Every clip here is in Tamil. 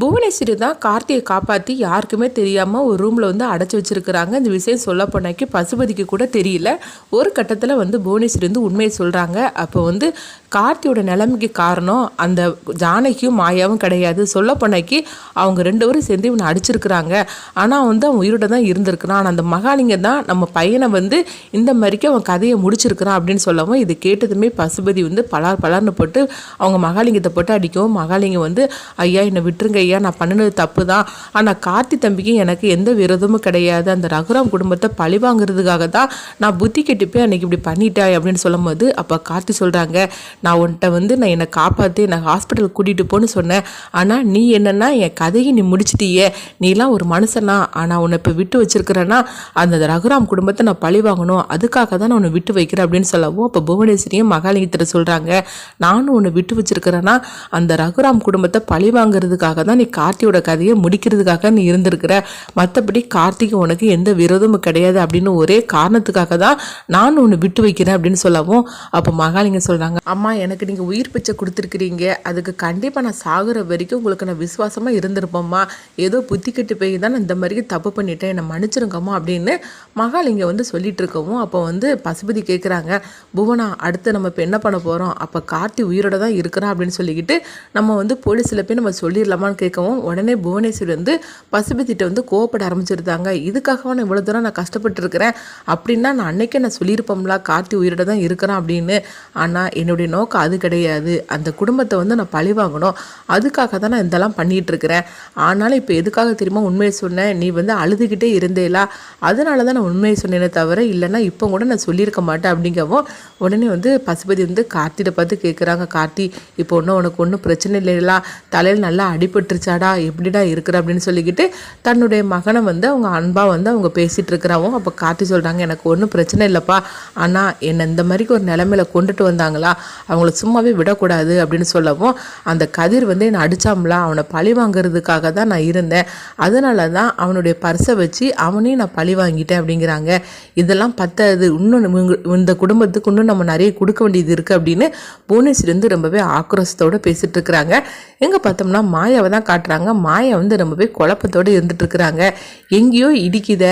புவனேஸ்வரி தான் கார்த்தியை காப்பாற்றி யாருக்குமே தெரியாமல் ஒரு ரூமில் வந்து அடைச்சி வச்சிருக்கிறாங்க. இந்த விஷயம் சொல்ல போனாக்கி பசுபதிக்கு கூட தெரியல. ஒரு கட்டத்தில் வந்து புவனேஸ்வரி வந்து உண்மையை சொல்கிறாங்க அப்போ வந்து கார்த்தியோட நிலைமைக்கு காரணம் அந்த ஜானகியும் மாயாவும் கிடையாது. சொல்ல போனாக்கி அவங்க ரெண்டு பேரும் சேர்ந்து இவனை அடிச்சிருக்கிறாங்க. ஆனால் வந்து அவன் உயிரோட தான் இருந்திருக்கிறான். ஆனால் அந்த மகாலிங்கம் தான் நம்ம பையனை வந்து இந்த மாதிரிக்கு அவன் கதையை முடிச்சிருக்கிறான் அப்படின்னு சொல்லவும் இது கேட்டதுமே பசுபதி வந்து பலார் பலார்னு போட்டு அவங்க மகாலிங்கத்தை போட்டு அடிக்கவும் மகாலிங்கம் வந்து ஐயா என்னை விட்டுருங்க. ஐயா நான் பண்ணினது தப்பு தான் ஆனால் கார்த்தி தம்பிக்கு எனக்கு எந்த விரோதமும் கிடையாது. அந்த ரகுராம் குடும்பத்தை பழி வாங்குறதுக்காக தான் நான் புத்தி கெட்டு போய் அன்றைக்கி இப்படி பண்ணிட்டேன் அப்படின்னு சொல்லும்போது அப்போ கார்த்தி சொல்கிறாங்க நான் உன்கிட்ட வந்து நான் என்னை காப்பாற்றி என்னை ஹாஸ்பிட்டல் கூட்டிகிட்டு போன்னு சொன்னேன். ஆனால் நீ என்னென்னா என் கதையை நீ முடிச்சிட்டியே. நீலாம் ஒரு மனுஷனா. ஆனால் உன்னை இப்போ விட்டு வச்சிருக்கிறேன்னா அந்த ரகுராம் குடும்பத்தை நான் பழி வாங்கணும். அதுக்காக தான் நான் உன்னை விட்டு வைக்கிறேன் அப்படின்னு சொல்லவும் அப்போ புவனேஸ்வரியும் மகாலிங்கத்தில் சொல்கிறாங்க நானும் உன்னை விட்டு வச்சிருக்கிறேன்னா அந்த ரகுராம் குடும்பத்தை பழி வாங்குறதுக்காக தான் நீ கார்த்தியோட கதையை முடிக்கிறதுக்காக நீ இருந்திருக்கிற. மற்றபடி கார்த்திகை உனக்கு எந்த விரோதமும் கிடையாது அப்படின்னு ஒரே காரணத்துக்காக தான் நான் உன்னை விட்டு வைக்கிறேன் அப்படின்னு சொல்லவும் அப்போ மகாலிங்க சொல்கிறாங்க அம்மா எனக்கு நீங்கள் உயிர் பிச்சை கொடுத்துருக்கிறீங்க. அதுக்கு கண்டிப்பாக நான் சாகுற வரைக்கும் உங்களுக்கு நான் விசுவாசமாக இருந்திருப்போம்மா. ஏதோ புத்தி கெட்டு போய் தான் நான் இந்த மாதிரி தப்பு பண்ணிட்டேன். என்னை மன்னிச்சிருங்கம்மா அப்படின்னு மகாலிங்க வந்து சொல்லிட்டு இருக்கவும் அப்போ வந்து பசுபதி கேட்குறாங்க புவனா அடுத்து நம்ம இப்போ என்ன பண்ண போகிறோம் அப்போ கார்த்தி உயிரோட தான் இருக்கிறான் அப்படின்னு சொல்லிக்கிட்டு நம்ம வந்து போலீஸில் போய் நம்ம சொல்லிடலாமான்னு சேர்க்கவும் உடனே புவனேஸ்வரி வந்து பசுபதிட்ட வந்து கோவப்பட ஆரம்பிச்சிருந்தாங்க. இதுக்காகவா நான் இவ்வளோ தூரம் நான் கஷ்டப்பட்டுருக்கிறேன்? அப்படின்னா நான் அன்னைக்கே நான் சொல்லியிருப்போம்ல கார்த்தி உயிரோட தான் இருக்கிறேன் அப்படின்னு. ஆனால் என்னுடைய நோக்கம் அது கிடையாது. அந்த குடும்பத்தை வந்து நான் பழி வாங்கணும் அதுக்காக தான் நான் இதெல்லாம் பண்ணிகிட்டு இருக்கிறேன் ஆனாலும் இப்போ எதுக்காக தெரியுமா உண்மையை சொன்னேன்? நீ வந்து அழுதுகிட்டே இருந்தேலா? அதனால தான் நான் உண்மையை சொன்னேனே தவிர இல்லைன்னா இப்போ கூட நான் சொல்லியிருக்க மாட்டேன் அப்படிங்கவும் உடனே வந்து பசுபதி வந்து கார்த்திகிட்ட பார்த்து கேட்குறாங்க. கார்த்தி இப்போ ஒன்றும் உனக்கு ஒன்றும் பிரச்சனை இல்லைங்களா தலையில் நல்லா அடிபட்டு அடிபட்டுருச்சாடா எப்படிடா இருக்கிற? அப்படின்னு சொல்லிக்கிட்டு தன்னுடைய மகனை வந்து அவங்க அன்பாக வந்து அவங்க பேசிகிட்டு இருக்கிறாவும் அப்போ கார்த்தி சொல்கிறாங்க எனக்கு ஒன்றும் பிரச்சனை இல்லைப்பா. ஆனால் என்னை இந்த மாதிரிக்கு ஒரு நிலமையில கொண்டுட்டு வந்தாங்களா? அவங்கள சும்மாவே விடக்கூடாது. அப்படின்னு சொல்லவும் அந்த கதிர் வந்து என்னை அடிச்சாம்ல. அவனை பழி வாங்குறதுக்காக தான் நான் இருந்தேன். அதனால தான் அவனுடைய பர்ஸை வச்சு அவனையும் நான் பழி வாங்கிட்டேன் அப்படிங்கிறாங்க. இதெல்லாம் பத்தாது. இன்னும் இந்த குடும்பத்துக்கு இன்னும் நம்ம நிறைய கொடுக்க வேண்டியது இருக்குது அப்படின்னு புவனேஸ்வரி வந்து ரொம்பவே ஆக்ரோஷத்தோடு பேசிகிட்டு இருக்கிறாங்க. எங்கே பார்த்தோம்னா மாயாவை தான் காட்டுறாங்க. மாயா வந்து ரொம்பவே குழப்பத்தோடு இருந்துட்டு இருக்கிறாங்க. எங்கேயோ இடிக்குத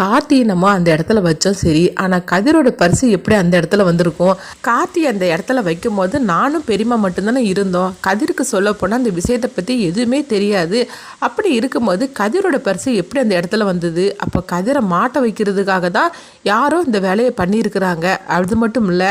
கார்த்தி நம்ம அந்த இடத்துல வச்சோம் சரி. ஆனால் கதிரோட பரிசு எப்படி அந்த இடத்துல வந்திருக்கும்? கார்த்தி அந்த இடத்துல வைக்கும் போது நானும் பெரியம்மா மட்டும்தானே இருந்தோம். கதிருக்கு சொல்ல போனால் அந்த விஷயத்தை பற்றி எதுவுமே தெரியாது. அப்படி இருக்கும்போது கதிரோட பரிசு எப்படி அந்த இடத்துல வந்தது? அப்போ கதிரை மாட்ட வைக்கிறதுக்காக தான் யாரோ இந்த வேலையை பண்ணியிருக்கிறாங்க. அது மட்டும் இல்லை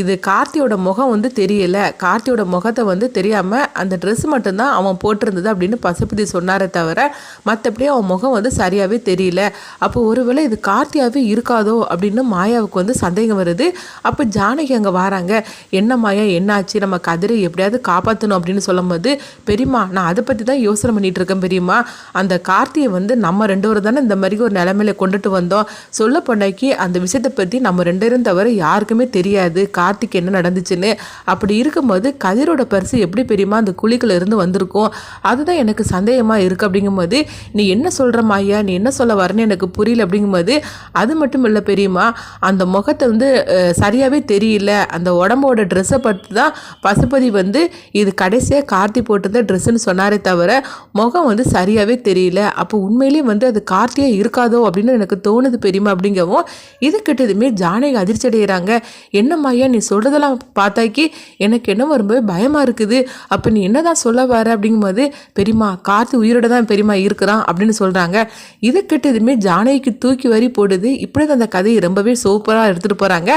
இது கார்த்தியோட முகம் வந்து தெரியல. கார்த்தியோட முகத்தை வந்து தெரியாமல் அந்த ட்ரெஸ் மட்டும்தான் அவன் இருந்தது அப்படின்னு பசுபதி சொன்னாரே தவிர மற்றபடி அவன் முகம் வந்து சரியாகவே தெரியல. அப்போ ஒருவேளை இது கார்த்தியாகவே இருக்காதோ அப்படின்னு மாயாவுக்கு வந்து சந்தேகம் வருது. அப்போ ஜானகி அங்கே வராங்க. என்ன மாயா என்னாச்சு? நம்ம கதிரை எப்படியாவது காப்பாற்றணும் அப்படின்னு சொல்லும்போது பெரியம்மா நான் அதை பற்றி தான் யோசனை பண்ணிகிட்டு இருக்கேன் பெரியம்மா. அந்த கார்த்தியை வந்து நம்ம ரெண்டு பேரும் தானே இந்த மாதிரி ஒரு நிலைமையில கொண்டுட்டு வந்தோம். சொல்ல போனாக்கி அந்த விஷயத்தை பற்றி நம்ம ரெண்டு பேரும் தவிர யாருக்குமே தெரியாது. கார்த்திக் என்ன நடந்துச்சுன்னு. அப்படி இருக்கும்போது கதிரோட பரிசு எப்படி பெரியம்மா அந்த குழிக்குள்ள இருந்து வந்திருக்கும்? அதுதான் எனக்கு சந்தேகமாக இருக்குது அப்படிங்கும்போது நீ என்ன சொல்ற ஐயா நீ என்ன சொல்ல வரேன்னு எனக்கு புரியல அப்படிங்கும்போது அது மட்டும் இல்லை பெரியம்மா அந்த முகத்தை வந்து சரியாகவே தெரியல. அந்த உடம்போட ட்ரெஸ்ஸை பார்த்து தான் பசுபதி வந்து இது கடைசியாக கார்த்தி போட்டிருந்த ட்ரெஸ்ஸுன்னு சொன்னாரே தவிர முகம் வந்து சரியாகவே தெரியல. அப்போ உண்மையிலேயே வந்து அது கார்த்தியாக இருக்காதோ அப்படின்னு எனக்கு தோணுது பெரியம்மா அப்படிங்கவும் இது கிட்டதுமே ஜானகி அதிர்ச்சி அடைகிறாங்க என்ன மாயா? நீ சொல்கிறதெல்லாம் பார்த்தாக்கி எனக்கு என்ன வரும்போது பயமாக இருக்குது. அப்போ நீ என்ன தான் சொல்ல வர? அப்படிங்கும்போது பெரியம்மா கார்த்தி உயிரோட தான் பெரியம்மா இருக்கிறான் அப்படின்னு சொல்கிறாங்க இதை கெட்டதுமே ஜானகிக்கு தூக்கி வரி போடுது. இப்படி தான் அந்த கதையை ரொம்பவே சூப்பராக எடுத்துகிட்டு போகிறாங்க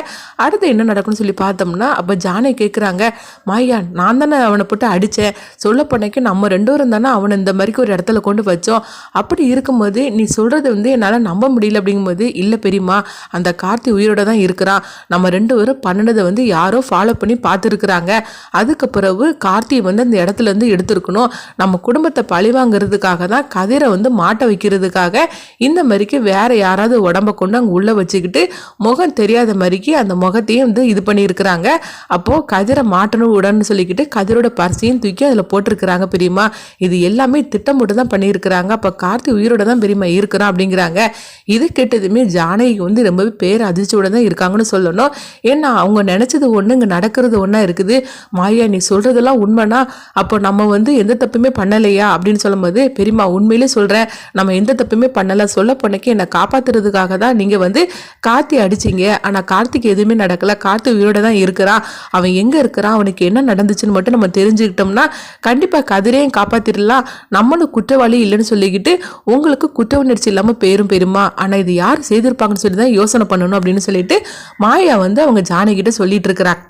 அடுத்து என்ன நடக்கும்னு சொல்லி பார்த்தோம்னா அப்போ ஜானகி கேட்குறாங்க மாயா நான் தானே அவனை போட்டு அடித்தேன் சொல்ல போனக்கு நம்ம ரெண்டு பேரும் தானே அவனை இந்த மாதிரிக்கு ஒரு இடத்துல கொண்டு வச்சோம். அப்படி இருக்கும்போது நீ சொல்கிறது வந்து என்னால் நம்ப முடியல. அப்படிங்கும்போது இல்லை பெரியம்மா அந்த கார்த்தி உயிரோட தான் இருக்கிறான். நம்ம ரெண்டு பேரும் பண்ணினதை வந்து யாரோ ஃபாலோ பண்ணி பார்த்துருக்குறாங்க. அதுக்கு பிறகு கார்த்தியை வந்து அந்த இடத்துல இருந்து எடுத்திருக்கணும். நம்ம குடும்பத்தை பழிவாங்கிறதுக்காக தான் கதிரை வந்து மாட்ட வைக்கிறதுக்காக இந்த மாதிரிக்கு வேற யாராவது உடம்ப கொண்டு அங்கே உள்ளே வச்சுக்கிட்டு முகம் தெரியாத மாதிரிக்கு அந்த முகத்தையும் வந்து இது பண்ணியிருக்கிறாங்க. அப்போது கதிரை மாட்டணும் உடன்னு சொல்லிக்கிட்டு கதிரோட பரிசையும் தூக்கி அதில் போட்டிருக்கிறாங்க பெரியம்மா. இது எல்லாமே திட்டமிட்டு தான் பண்ணியிருக்கிறாங்க. அப்போ கார்த்தி உயிரோட தான் பெரியம்மா இருக்கிறான் அப்படிங்கிறாங்க. இது கெட்டதுமே ஜானகி வந்து ரொம்பவே பேர் அதிர்ச்சியோட தான் இருக்காங்கன்னு சொல்லணும். ஏன்னா அவங்க நினச்சது ஒன்று இங்கே நடக்கிறது ஒன்றா இருக்குது. மாயா நீ சொல்கிறதெல்லாம் உண்மைனா அப்போ நம்ம வந்து எந்த தப்புமே பண்ணலையா அப்படின்னு சொல்லும்போது பெரியம்மா உண்மையிலே சொல்கிறேன் நம்ம எந்த தப்புமே பண்ணலை. சொல்ல போனக்கு என்னை காப்பாத்துறதுக்காக தான் நீங்கள் வந்து கார்த்தி அடிச்சீங்க. ஆனால் கார்த்திக் எதுவுமே நடக்கலை. கார்த்தி உயிரோட தான் இருக்கிறான் அவன் எங்கே இருக்கிறான்? அவனுக்கு என்ன நடந்துச்சுன்னு மட்டும் நம்ம தெரிஞ்சுக்கிட்டோம்னா கண்டிப்பாக கதிரையும் காப்பாற்றிடலாம் நம்மளும் குற்றவாளி இல்லைன்னு சொல்லிக்கிட்டு உங்களுக்கு குற்ற உணர்ச்சி இல்லாமல் பேரும் பெருமா ஆனால் இது யார் செய்திருப்பாங்கன்னு சொல்லி தான் யோசனை பண்ணணும் அப்படின்னு சொல்லிட்டு மாயா வந்து அவங்க ஜானகிட்ட சொல்லிட்டு இருக்கிறாங்க.